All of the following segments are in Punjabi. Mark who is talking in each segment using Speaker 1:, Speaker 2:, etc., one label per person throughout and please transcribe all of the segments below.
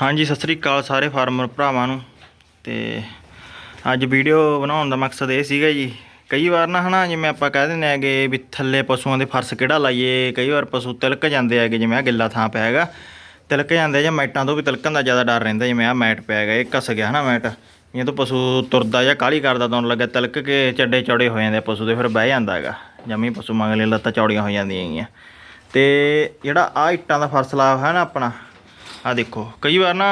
Speaker 1: ਹਾਂਜੀ, ਸਤਿ ਸ੍ਰੀ ਅਕਾਲ ਸਾਰੇ ਫਾਰਮਰ ਭਰਾਵਾਂ ਨੂੰ। ਤੇ ਅੱਜ ਵੀਡੀਓ ਬਣਾਉਣ ਦਾ ਮਕਸਦ ਇਹ ਸੀਗਾ ਜੀ, ਕਈ ਵਾਰ ਨਾ ਹਨਾ, ਜਿਵੇਂ ਆਪਾਂ ਕਹਿ ਦਿੰਦੇ ਹੈਗੇ ਵੀ ਥੱਲੇ ਪਸ਼ੂਆਂ ਦੇ ਫਰਸ਼ ਕਿਹੜਾ ਲਾਈਏ, ਕਈ ਵਾਰ ਪਸ਼ੂ ਤਿਲਕ ਜਾਂਦੇ ਹੈਗੇ, ਜਿਵੇਂ ਆ ਗਿੱਲਾ ਥਾਂ ਪਿਆ ਹੈਗਾ, ਤਿਲਕ ਜਾਂਦੇ ਜਾਂ ਮੈਟਾਂ ਤੋਂ ਵੀ ਤਿਲਕਣ ਦਾ ਜ਼ਿਆਦਾ ਡਰ ਰਹਿੰਦਾ, ਜਿਵੇਂ ਆ ਮੈਟ ਪਿਆ ਹੈਗਾ, ਇਹ ਘਸ ਗਿਆ ਹਨਾ ਮੈਟ ਇਹ ਤੋਂ ਪਸ਼ੂ ਤੁਰਦਾ ਜਾਂ ਕਾਲੀ ਕਰਦਾ, ਤਾਂ ਲੱਗਿਆ ਤਿਲਕ ਕੇ ਚੱਡੇ ਚੌੜੇ ਹੋ ਜਾਂਦੇ ਆ ਪਸ਼ੂ ਦੇ, ਫਿਰ ਬਹਿ ਜਾਂਦਾ ਹੈਗਾ, ਜਮੀ ਪਸ਼ੂ ਮੰਗਲੇ ਲੱਤਾਂ ਚੌੜੀਆਂ ਹੋ ਜਾਂਦੀਆਂ ਹੈਗੀਆਂ। ਤੇ ਜਿਹੜਾ ਆ ਇੱਟਾਂ ਦਾ ਫਰਸ਼ ਲਾਇਆ ਹੈ ਨਾ ਆਪਣਾ ਆ ਦੇਖੋ, ਕਈ ਵਾਰ ਨਾ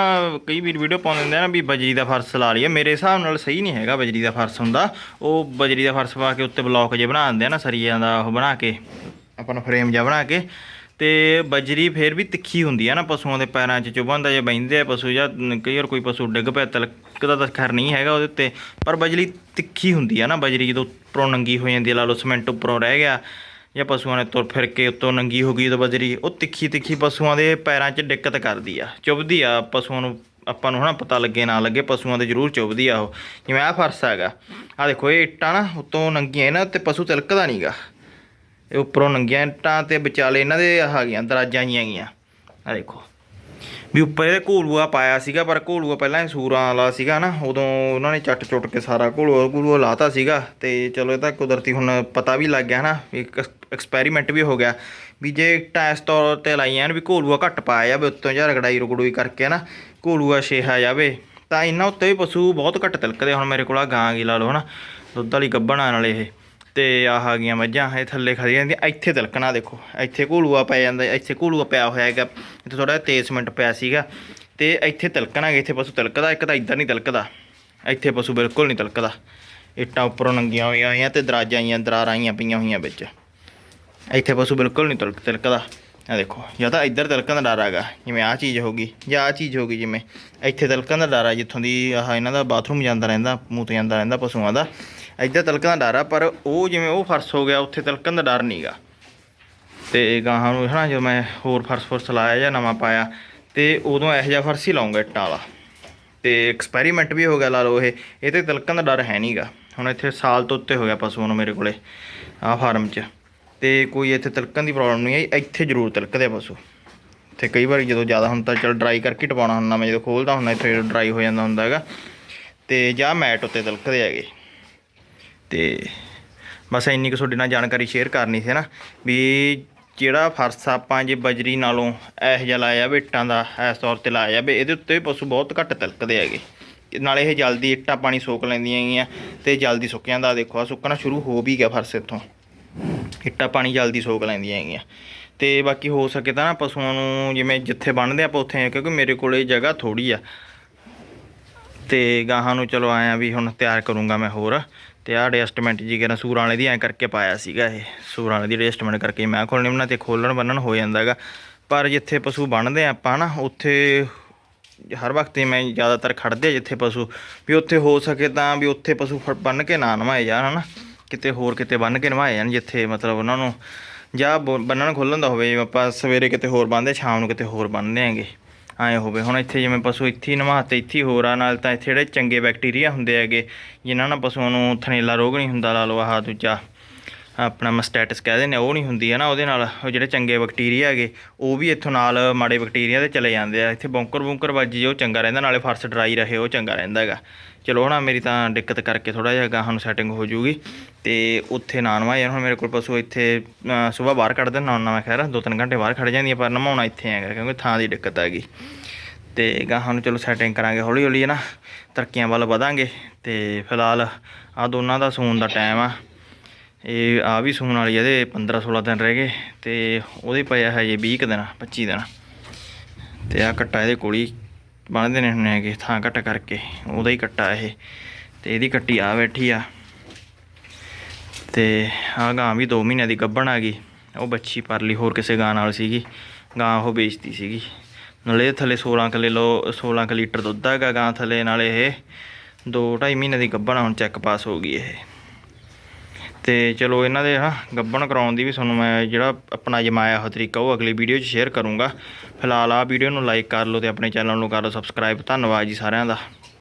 Speaker 1: ਕਈ ਵੀਰ ਵੀਡੀਓ ਪਾਉਂਦੇ ਹੁੰਦੇ ਆ ਨਾ ਵੀ ਬਜਰੀ ਦਾ ਫਰਸ਼ ਲਾ ਲਈਏ। ਮੇਰੇ ਹਿਸਾਬ ਨਾਲ ਸਹੀ ਨਹੀਂ ਹੈਗਾ ਬਜਰੀ ਦਾ ਫਰਸ਼ ਹੁੰਦਾ। ਉਹ ਬਜਰੀ ਦਾ ਫਰਸ਼ ਪਾ ਕੇ ਉੱਤੇ ਬਲੌਕ ਜੇ ਬਣਾ ਦਿੰਦੇ ਆ ਨਾ, ਸਰੀਆਂ ਦਾ ਉਹ ਬਣਾ ਕੇ ਆਪਣਾ ਫਰੇਮ ਜਿਹਾ ਬਣਾ ਕੇ। ਤੇ ਬਜਰੀ ਫੇਰ ਵੀ ਤਿੱਖੀ ਹੁੰਦੀ ਆ ਨਾ, ਪਸ਼ੂਆਂ ਦੇ ਪੈਰਾਂ 'ਚ ਚੁਭਾਉਂਦਾ ਜੇ ਬੈਂਦੇ ਆ ਪਸ਼ੂ ਜਾਂ ਕਈ ਵਾਰ ਕੋਈ ਪਸ਼ੂ ਡਿੱਗ ਪਿਆ ਤਿਲਕਦਾ ਤਾਂ ਖੈਰ ਨਹੀਂ ਹੈਗਾ ਉਹਦੇ ਉੱਤੇ। ਪਰ ਬਜਰੀ ਤਿੱਖੀ ਹੁੰਦੀ ਆ ਨਾ, ਬਜਰੀ ਜਦੋਂ ਉੱਪਰੋਂ ਨੰਗੀ ਹੋ ਜਾਂਦੀ ਆ, ਲਾ ਲਓ ਸੀਮੈਂਟ ਉੱਪਰੋਂ ਰਹਿ ਗਿਆ। ਜਾਂ ਪਸ਼ੂਆਂ ਨੇ ਤੁਰ ਫਿਰ ਕੇ ਉੱਤੋਂ ਨੰਗੀ ਹੋ ਗਈ ਜਦੋਂ ਬਜਰੀ ਉਹ ਤਿੱਖੀ ਤਿੱਖੀ ਪਸ਼ੂਆਂ ਦੇ ਪੈਰਾਂ 'ਚ ਦਿੱਕਤ ਕਰਦੀ ਆ। ਚੁੱਭਦੀ ਆ, ਪਸ਼ੂਆਂ ਨੂੰ ਆਪਾਂ ਨੂੰ ਹਨਾ ਪਤਾ ਲੱਗੇ, ਨਾ ਲੱਗੇ, ਪਸ਼ੂਆਂ ਦੇ ਜ਼ਰੂਰ ਚੁੱਭਦੀ ਆ ਉਹ। ਜਿਵੇਂ ਆ ਫਰਸ਼ ਹੈਗਾ ਆ ਦੇਖੋ ਇਹ ਇੱਟਾਂ ਨਾ ਉੱਤੋਂ ਨੰਗੀਆਂ, ਇਹਨਾਂ ਉੱਤੇ ਪਸ਼ੂ ਤਿਲਕਦਾ ਨਹੀਂਗਾ ਇਹ ਉੱਪਰੋਂ ਨੰਗੀਆਂ ਇੱਟਾਂ ਤੇ ਵਿਚਾਲੇ ਇਹਨਾਂ ਦੇ ਆ ਗਈਆਂ ਦਰਾਜਾਂ ਜੀਆਂ ਗਈਆਂ ਆ ਦੇਖੋ। ਵੀ ਉੱਪਰ ਇਹਦੇ ਘੋਲੂਆ ਪਾਇਆ ਸੀਗਾ, ਪਰ ਘੋਲੂਆ ਪਹਿਲਾਂ ਇਹ ਸੂਰਾਂ ਵਾਲਾ ਸੀਗਾ ਨਾ, ਉਦੋਂ ਉਹਨਾਂ ਨੇ ਚੱਟ ਚੁੱਟ ਕੇ ਸਾਰਾ ਘੋਲੂਆ ਘੋਲੂਆ ਲਾਤਾ ਸੀਗਾ, ਤੇ ਚਲੋ ਇਹ ਤਾਂ ਕੁਦਰਤੀ ਹੁਣ ਪਤਾ ਵੀ ਲੱਗ ਗਿਆ ਨਾ, ਵੀ ਇੱਕ ਐਕਸਪੈਰੀਮੈਂਟ ਵੀ ਹੋ ਗਿਆ, ਵੀ ਜੇ ਟੈਸਟ ਤੌਰ ਤੇ ਲਾਈਆਂ ਨੇ ਵੀ ਘੋਲੂਆ ਘੱਟ ਪਾਇਆ ਜਾਵੇ, ਉੱਤੋਂ ਜਾਂ ਰਗੜਾਈ ਰਗੜੂਈ ਕਰਕੇ ਨਾ ਘੋਲੂਆ ਛੇਹਾ ਜਾਵੇ, ਤਾਂ ਇਹਨਾਂ ਉੱਤੇ ਵੀ ਪਸ਼ੂ ਬਹੁਤ ਘੱਟ ਤਿਲਕਦੇ, ਹੁਣ ਮੇਰੇ ਕੋਲ ਆ ਗਾਂ ਗੀ ਲਾ ਲਓ ਹਨਾ, ਦੁੱਧ ਵਾਲੀ ਗੱਭਣ ਗੱਭਣਾ ਨਾਲ ਇਹ। ਤੇ ਆਹ ਆ ਗਈਆਂ ਮੱਝਾਂ, ਇਹ ਥੱਲੇ ਖੜੀ ਜਾਂਦੀਆਂ ਇੱਥੇ ਤਿਲਕਣਾ ਦੇਖੋ, ਇੱਥੇ ਘੂਲੂਆ ਪੈ ਜਾਂਦਾ, ਇੱਥੇ ਘੂਲੂਆ ਪਿਆ ਹੋਇਆ ਹੈਗਾ। ਇੱਥੇ ਥੋੜਾ ਤੇਜ਼ ਮਿੰਟ ਪਿਆ ਸੀਗਾ। ਤੇ ਇੱਥੇ ਤਿਲਕਣਾ ਇੱਥੇ ਪਸ਼ੂ ਤਿਲਕਦਾ, ਇੱਕ ਤਾਂ ਇੱਧਰ ਨਹੀਂ ਤਿਲਕਦਾ। ਇੱਥੇ ਪਸ਼ੂ ਬਿਲਕੁਲ ਨਹੀਂ ਤਿਲਕਦਾ। ਇੱਟਾਂ ਉੱਪਰੋਂ ਨੰਗੀਆਂ ਹੋਈਆਂ ਹੋਈਆਂ ਤੇ ਦਰਾਜਾਂ ਆਈਆਂ, ਦਰਾਰਾਂ ਆਈਆਂ ਪਈਆਂ ਹੋਈਆਂ ਵਿੱਚ। ਇੱਥੇ ਪਸ਼ੂ ਬਿਲਕੁਲ ਨਹੀਂ ਤਿਲਕ ਤਿਲਕਦਾ। ਆ ਦੇਖੋ, ਜਾਂ ਤਾਂ ਇੱਧਰ ਤਿਲਕਣ ਦਾ ਡਰ ਹੈਗਾ, ਜਿਵੇਂ ਆਹ ਚੀਜ਼ ਹੋਗੀ ਜਾਂ ਆਹ ਚੀਜ਼ ਹੋਗੀ ਜਿਵੇਂ। ਇੱਥੇ ਤਿਲਕਣ ਦਾ ਡਰ ਆ ਜਿੱਥੋਂ ਦੀ ਆਹ ਇਹਨਾਂ ਦਾ ਬਾਥਰੂਮ ਜਾਂਦਾ ਰਹਿੰਦਾ, ਮੂੰਹ 'ਤੇ ਜਾਂਦਾ ਰਹਿੰਦਾ ਪਸ਼ੂਆਂ ਦਾ। ਇੱਧਰ ਤਿਲਕਣ ਦਾ ਡਰ ਆ, ਪਰ ਉਹ ਜਿਵੇਂ ਉਹ ਫਰਸ਼ ਹੋ ਗਿਆ, ਉੱਥੇ ਤਿਲਕਣ ਦਾ ਡਰ ਨਹੀਂਗਾ ਤੇ ਗਾਹਾਂ ਨੂੰ ਹਨਾ, ਜਦੋਂ ਮੈਂ ਹੋਰ ਫਰਸ਼ ਫਰਸ਼ ਲਾਇਆ ਜਾਂ ਨਵਾਂ ਪਾਇਆ, ਤੇ ਉਦੋਂ ਇਹੋ ਜਿਹਾ ਫਰਸ਼ ਹੀ ਲਾਉਂਗਾ ਇੱਟਾਂ ਵਾਲਾ। ਤੇ ਐਕਸਪੈਰੀਮੈਂਟ ਵੀ ਹੋ ਗਿਆ ਲਾ ਲਓ ਇਹ ਇਹ ਤੇ ਤਿਲਕਣ ਦਾ ਡਰ ਹੈ ਨਹੀਂਗਾ ਹੁਣ ਇੱਥੇ ਸਾਲ ਤੋਂ ਉੱਤੇ ਹੋ ਗਿਆ ਪਸ਼ੂਆਂ ਨੂੰ ਮੇਰੇ ਕੋਲੇ, ਆਹ ਫਾਰਮ 'ਚ। ਤੇ ਕੋਈ ਇੱਥੇ ਤਿਲਕਣ ਦੀ ਪ੍ਰੋਬਲਮ ਨਹੀਂ ਆਈ, ਇੱਥੇ ਜ਼ਰੂਰ ਤਿਲਕਦੇ ਆ ਪਸ਼ੂ। ਤੇ ਕਈ ਵਾਰੀ ਜਦੋਂ ਜ਼ਿਆਦਾ ਹੁੰਦਾ, ਚਲ ਡਰਾਈ ਕਰਕੇ ਟਪਾਉਣਾ ਹੁੰਦਾ, ਮੈਂ ਜਦੋਂ ਖੋਲਦਾ ਹੁੰਦਾ, ਇੱਥੇ ਡਰਾਈ ਹੋ ਜਾਂਦਾ ਹੁੰਦਾ ਹੈਗਾ। ਤੇ ਜਾਂ ਮੈਟ ਉੱਤੇ ਤਿਲਕਦੇ ਹੈਗੇ। ਤੇ ਬਸ ਇੰਨੀ ਕੁ ਤੁਹਾਡੇ ਨਾਲ ਜਾਣਕਾਰੀ ਸ਼ੇਅਰ ਕਰਨੀ ਸੀ ਨਾ ਵੀ ਜਿਹੜਾ ਫਰਸ਼ ਆਪਾਂ ਜੇ ਬਜਰੀ ਨਾਲੋਂ ਇਹੋ ਜਿਹਾ ਲਾਇਆ ਜਾਵੇ ਇੱਟਾਂ ਦਾ, ਇਸ ਤੌਰ ਤੇ ਲਾਇਆ ਜਾਵੇ ਇਹਦੇ ਉੱਤੇ ਪਸ਼ੂ ਬਹੁਤ ਘੱਟ ਤਿਲਕਦੇ ਹੈਗੇ। ਤੇ ਨਾਲੇ ਇਹ ਜਲਦੀ ਇੱਟਾਂ ਪਾਣੀ ਸੋਕ ਲੈਂਦੀਆਂ ਹੈਗੀਆਂ ਤੇ ਜਲਦੀ ਸੁੱਕ ਜਾਂਦਾ। ਦੇਖੋ ਆ ਸੁੱਕਣਾ ਸ਼ੁਰੂ ਹੋ ਵੀ ਗਿਆ ਫਰਸ਼ ਇੱਥੋਂ। ਇੱਟਾਂ ਪਾਣੀ ਜਲਦੀ ਸੋਕ ਲੈਂਦੀਆਂ ਹੈਗੀਆਂ। ਤੇ ਬਾਕੀ ਹੋ ਸਕੇ ਤਾਂ ਨਾ ਪਸ਼ੂਆਂ ਨੂੰ ਜਿਵੇਂ ਜਿੱਥੇ ਬੰਨਦੇ ਆਪਾਂ ਉੱਥੇ ਕਿਉਂਕਿ ਮੇਰੇ ਕੋਲੇ ਜਗ੍ਹਾ ਥੋੜੀ ਆ। ਤੇ ਗਾਹਾਂ ਨੂੰ ਚਲੋ ਆਇਆ ਵੀ ਹੁਣ ਤਿਆਰ ਕਰੂੰਗਾ ਮੈਂ ਹੋਰ। ਤੇ ਆਹ ਐਡਜਸਟਮੈਂਟ ਜੀ ਕਰਨ ਸੂਰਾਂ ਵਾਲੇ ਦੀ ਐਂ ਕਰਕੇ ਪਾਇਆ ਸੀਗਾ ਇਹ। ਸੂਰਾਂ ਵਾਲੇ ਦੀ ਐਡਜਸਟਮੈਂਟ ਕਰਕੇ ਮੈਂ ਖੋਲਣੇ ਬਣਾ ਤੇ ਖੋਲਣ ਬੰਨਣ ਹੋ ਜਾਂਦਾ ਹੈਗਾ। ਪਰ ਜਿੱਥੇ ਪਸ਼ੂ ਬੰਨਦੇ ਆ ਆਪਾਂ ਨਾ, ਉੱਥੇ ਹਰ ਵਕਤ ਮੈਂ ਜ਼ਿਆਦਾਤਰ ਖੜਦੇ ਆ ਜਿੱਥੇ ਪਸ਼ੂ। ਵੀ ਉੱਥੇ ਹੋ ਸਕੇ ਤਾਂ ਵੀ ਉੱਥੇ ਪਸ਼ੂ ਫੜ- ਬੰਨ੍ਹ ਕੇ ਨਾ ਨਵਾਏ ਜਾਣ, ਹਨਾ। ਕਿਤੇ ਹੋਰ ਕਿਤੇ ਬੰਨ੍ਹ ਕੇ ਨਵਾਏ ਜਾਣ, ਜਿੱਥੇ ਮਤਲਬ ਉਹਨਾਂ ਨੂੰ ਜਾਂ ਬੋ- ਬੰਨਣ ਖੋਲਣ ਦਾ ਹੋਵੇ ਆਪਾਂ ਸਵੇਰੇ ਕਿਤੇ ਹੋਰ ਬੰਨਦੇ ਸ਼ਾਮ ਨੂੰ ਕਿਤੇ ਹੋਰ ਬੰਨ੍ਹਦੇ ਆਂਗੇ ਐਂ ਹੋਵੇ। ਹੁਣ ਇੱਥੇ ਜਿਵੇਂ ਪਸ਼ੂ ਇੱਥੇ ਹੀ ਨਵਾਤੇ ਇੱਥੇ ਹੀ ਹੋਰ ਆ, ਨਾਲ ਤਾਂ ਇੱਥੇ ਜਿਹੜੇ ਚੰਗੇ ਬੈਕਟੀਰੀਆ ਹੁੰਦੇ ਹੈਗੇ, ਜਿਨ੍ਹਾਂ ਨਾਲ ਪਸ਼ੂਆਂ ਨੂੰ ਥਨੇਲਾ ਰੋਗ ਨਹੀਂ ਹੁੰਦਾ, ਲਾ ਲਓ ਆਹ ਦੂਜਾ। ਆਪਣਾ ਮਸਟੈਟਸ ਕਹਿ ਦਿੰਦੇ ਆ, ਉਹ ਨਹੀਂ ਹੁੰਦੀ ਹੈ ਨਾ, ਉਹਦੇ ਨਾਲ ਉਹ ਜਿਹੜੇ ਚੰਗੇ ਬੈਕਟੀਰੀਆ ਹੈਗੇ, ਉਹ ਵੀ ਇੱਥੋਂ ਨਾਲ ਮਾੜੇ ਬੈਕਟੀਰੀਆ ਦੇ ਚਲੇ ਜਾਂਦੇ ਆ। ਇੱਥੇ ਬੌਂਕਰ ਬੌਂਕਰ ਵੱਜੀ, ਉਹ ਚੰਗਾ ਰਹਿੰਦਾ, ਨਾਲੇ ਫਰਸ਼ ਡਰਾਈ ਰਹੇ, ਉਹ ਚੰਗਾ ਰਹਿੰਦਾ ਹੈਗਾ। ਚਲੋ ਹੁਣ ਮੇਰੀ ਤਾਂ ਦਿੱਕਤ ਕਰਕੇ ਥੋੜਾ ਜਿਹਾ ਗਾਹਾਂ ਨੂੰ ਸੈਟਿੰਗ ਹੋ ਜੂਗੀ। ਤੇ ਉੱਥੇ ਨਾ ਨਵਾਏ ਹੁਣ ਮੇਰੇ ਕੋਲ ਪਸ਼ੂ ਇੱਥੇ ਸਵੇਰ ਬਾਹਰ ਕੱਢ ਦਿੰਦਾ ਹੁੰਦਾ ਮੈਂ ਖੈਰ ਦੋ ਤਿੰਨ ਘੰਟੇ ਬਾਹਰ ਖੜ ਜਾਂਦੀਆਂ ਪਰ ਨਮਾਉਣਾ ਇੱਥੇ ਹੈਗਾ, ਕਿਉਂਕਿ ਥਾਂ ਦੀ ਦਿੱਕਤ ਹੈਗੀ। ਤੇ ਗਾਹਾਂ ਨੂੰ ਚਲੋ ਸੈਟਿੰਗ ਕਰਾਂਗੇ ਹੌਲੀ ਹੌਲੀ, ਹੈ ਨਾ। ਤਰੱਕੀਆਂ ਵੱਲ ਵਧਾਂਗੇ। ਤੇ ਫਿਲਹਾਲ ਆ ਦੋਨਾਂ ਦਾ ਸੌਣ ਦਾ ਟਾਈਮ ਆ। ਇਹ ਆ ਵੀ ਸੂਣ ਵਾਲੀ ਇਹਦੇ 15 16 ਦਿਨ ਰਹਿ ਗਏ ਤੇ ਉਹਦੇ ਪਿਆ ਹੈ ਜੇ 20 ਕੁ ਦਿਨ 25 ਦਿਨ। ਤੇ ਆ ਕੱਟਾ ਇਹਦੇ ਕੋਲ ਹੀ ਬੰਨ੍ਹਦੇ ਨੇ ਹੁੰਦੇ ਹੈਗੇ ਥਾਂ ਕੱਟ ਕਰਕੇ ਉਹਦਾ ਹੀ ਕੱਟਾ ਇਹ। ਤੇ ਇਹਦੀ ਕੱਟੀ ਆ ਬੈਠੀ ਆ। ਤੇ ਆ ਗਾਂ ਵੀ 2 ਮਹੀਨਿਆਂ ਦੀ ਗੱਭਣ ਆ ਗਈ। ਉਹ ਬੱਚੀ ਪਰਲੀ ਹੋਰ ਕਿਸੇ ਗਾਂ ਨਾਲ ਸੀਗੀ। ਗਾਂ ਉਹ ਵੇਚਤੀ ਸੀਗੀ। ਨਾਲੇ ਥੱਲੇ 16 ਕਿਲੋ ਲੋ 16 ਕੁ ਲੀਟਰ ਦੁੱਧ ਹੈਗਾ ਗਾਂ ਥੱਲੇ ਨਾਲੇ ਇਹ 2 2.5 ਮਹੀਨੇ ਦੀ ਗੱਭਣ ਆ, ਹੁਣ ਚੈੱਕ ਪਾਸ ਹੋ ਗਈ ਇਹ। ਤੇ ਚਲੋ ਇਹਨਾਂ ਦੇ ਨਾ ਗੱਬਣ ਕਰਾਉਣ ਦੀ ਵੀ ਤੁਹਾਨੂੰ ਮੈਂ ਜਿਹੜਾ ਆਪਣਾ ਜਮਾਇਆ ਹੋਇਆ ਤਰੀਕਾ, ਉਹ ਅਗਲੀ ਵੀਡੀਓ 'ਚ ਸ਼ੇਅਰ ਕਰੂੰਗਾ। ਫਿਲਹਾਲ ਆ ਵੀਡੀਓ ਨੂੰ ਲਾਈਕ ਕਰ ਲਓ ਤੇ ਆਪਣੇ ਚੈਨਲ ਨੂੰ ਕਰ ਲਓ ਸਬਸਕ੍ਰਾਈਬ ਧੰਨਵਾਦ ਜੀ ਸਾਰਿਆਂ ਦਾ।